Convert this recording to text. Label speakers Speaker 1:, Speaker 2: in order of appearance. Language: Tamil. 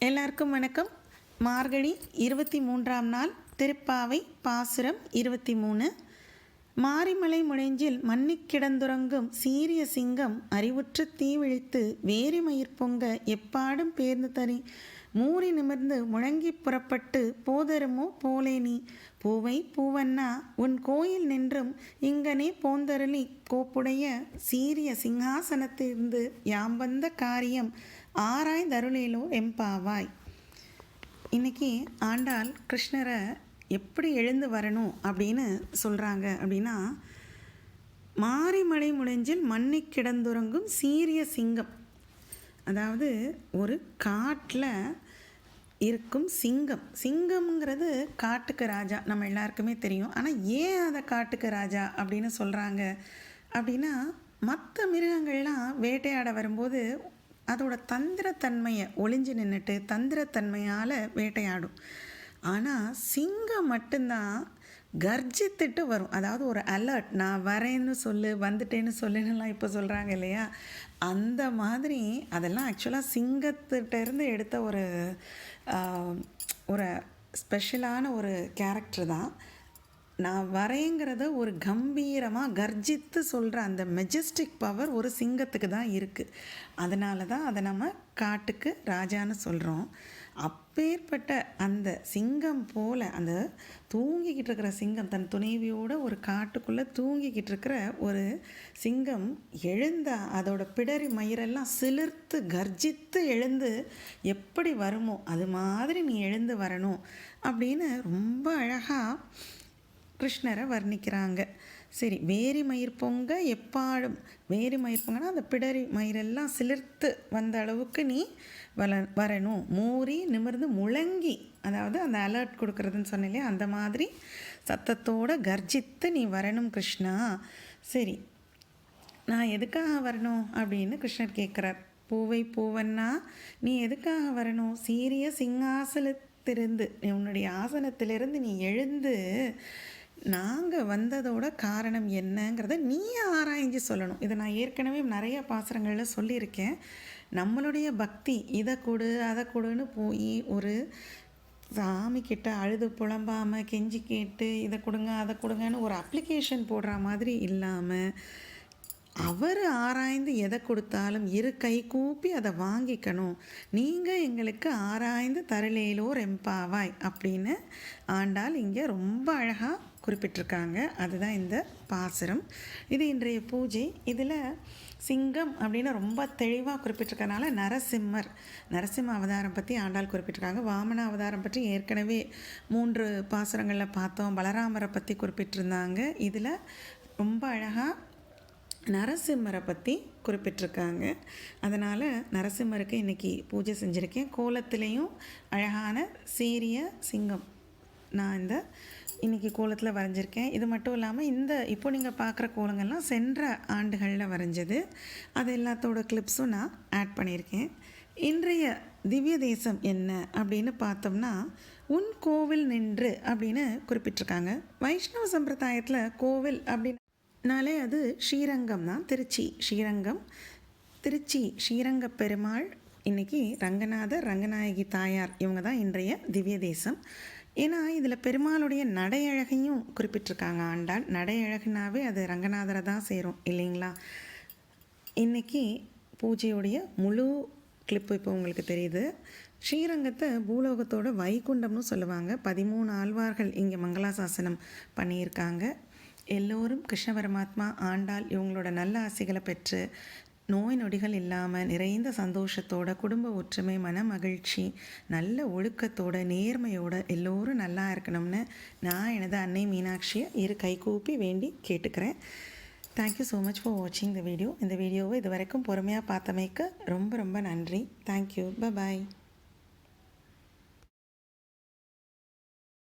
Speaker 1: எல்லாருக்கும் வணக்கம். மார்கழி இருபத்தி மூன்றாம் நாள் திருப்பாவை பாசுரம் இருபத்தி மூணு. மாரிமலை முழைஞ்சில் மன்னிக் கிடந்துறங்கும் சீரிய சிங்கம் அறிவுற்று தீவிழித்து வேரிமயிர் பொங்க எப்பாடும் பேர்ந்து தரி மூறி நிமிர்ந்து முழங்கி புறப்பட்டு போதருமோ போலே நீ. பூவை பூவண்ணா உன் கோயில் நின்றும். இங்கனே போந்தருளி கோப்புடைய சீரிய சிங்காசனத்திலிருந்து யாம் வந்த காரியம். ஆராய் தருளேலோ எம்பாவாய். இன்னைக்கு ஆண்டாள் கிருஷ்ணரை எப்படி எழுந்து வரணும் அப்படின்னு சொல்கிறாங்க அப்படின்னா மாரிமலை முடிஞ்சில் மண்ணி கிடந்துறங்கும் சீரிய சிங்கம். அதாவது ஒரு காட்டில் இருக்கும் சிங்கம். சிங்கம்ங்கிறது காட்டுக்கு ராஜா நம்ம எல்லாருக்குமே தெரியும். ஆனால் ஏன் அதை காட்டுக்கு ராஜா அப்படின்னு சொல்கிறாங்க அப்படின்னா மற்ற மிருகங்கள்லாம் வேட்டையாட வரும்போது அதோட தந்திரத்தன்மையை ஒளிஞ்சு நின்றுட்டு தந்திரத்தன்மையால் வேட்டையாடும். ஆனால் சிங்கம் மட்டும்தான் கர்ஜித்துட்டு வரும். அதாவது ஒரு அலர்ட் நான் வரேன்னு சொல்லு வந்துட்டேன்னு சொல்லுன்னுலாம் இப்போ சொல்கிறாங்க இல்லையா? அந்த மாதிரி அதெல்லாம் ஆக்சுவலாக சிங்கத்திட்டேருந்து எடுத்த ஒரு ஒரு ஸ்பெஷலான ஒரு கேரக்டர் தான். நான் வரைங்கிறத ஒரு கம்பீரமாக கர்ஜித்து சொல்கிற அந்த மெஜஸ்டிக் பவர் ஒரு சிங்கத்துக்கு தான் இருக்குது அதனால தான் அதை நம்ம காட்டுக்கு ராஜான்னு சொல்கிறோம் அப்பேற்பட்ட அந்த சிங்கம் போல் அந்த தூங்கிக்கிட்டு இருக்கிற சிங்கம் தன் துணைவியோட ஒரு காட்டுக்குள்ளே தூங்கிக்கிட்டு இருக்கிற ஒரு சிங்கம் எழுந்த அதோட பிடரி மயிரெல்லாம் சிலிர்த்து கர்ஜித்து எழுந்து எப்படி வருமோ அது மாதிரி நீ எழுந்து வரணும் அப்படின்னு ரொம்ப அழகாக கிருஷ்ணரை வர்ணிக்கிறாங்க. சரி வேரி மயிர் பொங்க எப்பாடும் வேரி மயிர் பொங்கன்னா அந்த பிடரி மயிரெல்லாம் சிலிர்த்து வந்த அளவுக்கு நீ வள வரணும். மூறி நிமிர்ந்து முழங்கி அதாவது அந்த அலர்ட் கொடுக்குறதுன்னு சொன்னேன் அந்த மாதிரி சத்தத்தோடு கர்ஜித்து நீ வரணும் கிருஷ்ணா. சரி நான் எதுக்காக வரணும் அப்படின்னு கிருஷ்ணர் கேட்குறார். பூவை பூவன்னா நீ எதுக்காக வரணும்? சீரிய சிங்காசனத்திலிருந்து நீ உன்னுடைய ஆசனத்திலிருந்து நீ எழுந்து நாங்கள் வந்ததோட காரணம் என்னங்கிறத நீ ஆராய்ஞ்சு சொல்லணும். இதை நான் ஏற்கனவே நிறைய பாசுரங்களில் சொல்லியிருக்கேன். நம்மளுடைய பக்தி இதை கொடு அதை கொடுன்னு போய் ஒரு சாமி கிட்ட அழுது புலம்பாமல் கெஞ்சி கேட்டு இதை கொடுங்க அதை கொடுங்கன்னு ஒரு அப்ளிகேஷன் போடுற மாதிரி இல்லாமல் அவர் ஆராய்ந்து எதை கொடுத்தாலும் இரு கை கூப்பி அதை வாங்கிக்கணும். நீங்கள் எங்களுக்கு ஆராய்ந்து தரலேலோ ரெம்பாவாய் அப்படின்னு ஆண்டால் இங்கே ரொம்ப அழகாக குறிப்பிட்டிருக்காங்க. அதுதான் இந்த பாசுரம். இது இன்றைய பூஜை. இதில் சிங்கம் அப்படின்னு ரொம்ப தெளிவாக குறிப்பிட்டிருக்கனால நரசிம்மர். நரசிம்ம அவதாரம் பற்றி ஆண்டாள் குறிப்பிட்டிருக்காங்க. வாமன அவதாரம் பற்றி ஏற்கனவே மூன்று பாசுரங்களில் பார்த்தோம். பலராமரை பற்றி குறிப்பிட்டிருந்தாங்க. இதில் ரொம்ப அழகாக நரசிம்மரை பற்றி குறிப்பிட்டிருக்காங்க. அதனால் நரசிம்மருக்கு இன்றைக்கி பூஜை செஞ்சுருக்கேன். கோலத்துலேயும் அழகான சீரிய சிங்கம் நான் இந்த இன்றைக்கி கோலத்தில் வரைஞ்சிருக்கேன். இது மட்டும் இல்லாமல் இந்த இப்போ நீங்கள் பார்க்குற கோலங்கள்லாம் சென்ற ஆண்டுகளில் வரைஞ்சது. அது எல்லாத்தோட கிளிப்ஸும் நான் ஆட் பண்ணியிருக்கேன். இன்றைய திவ்ய தேசம் என்ன அப்படின்னு பார்த்தோம்னா உன் கோவில் நின்று அப்படின்னு குறிப்பிட்டிருக்காங்க. வைஷ்ணவ சம்பிரதாயத்தில் கோவில் அப்படின்னு நாளே அது ஸ்ரீரங்கம் தான். திருச்சி ஸ்ரீரங்கம். திருச்சி ஸ்ரீரங்க பெருமாள் இன்னைக்கு ரங்கநாதர் ரங்கநாயகி தாயார் இவங்க தான் இன்றைய திவ்ய தேசம். ஏன்னா இதில் பெருமாளுடைய நடையழகையும் குறிப்பிட்டிருக்காங்க. ஆண்டாள் நடையழகுனாவே அது ரங்கநாதரை தான் சேரும் இல்லைங்களா? இன்றைக்கி பூஜையுடைய முழு கிளிப்பு இப்போ உங்களுக்கு தெரியுது. ஸ்ரீரங்கத்தை பூலோகத்தோட வைகுண்டம்னு சொல்லுவாங்க. பதிமூணு ஆழ்வார்கள் இங்கே மங்களாசாசனம் பண்ணியிருக்காங்க. எல்லோரும் கிருஷ்ண பரமாத்மா ஆண்டாள் இவங்களோட நல்ல ஆசைகளை பெற்று நோய் நொடிகள் இல்லாமல் நிறைந்த சந்தோஷத்தோட குடும்ப ஒற்றுமை மன மகிழ்ச்சி நல்ல ஒழுக்கத்தோட நேர்மையோட எல்லோரும் நல்லா இருக்கணும்னு நான் எனது அன்னை மீனாட்சியை இரு கைகூப்பி வேண்டி கேட்டுக்கிறேன். தேங்க்யூ ஸோ மச் ஃபார் வாட்சிங் த வீடியோ இந்த வீடியோவை இது வரைக்கும் பொறுமையாக பார்த்தமைக்கு ரொம்ப ரொம்ப நன்றி. Thank you bye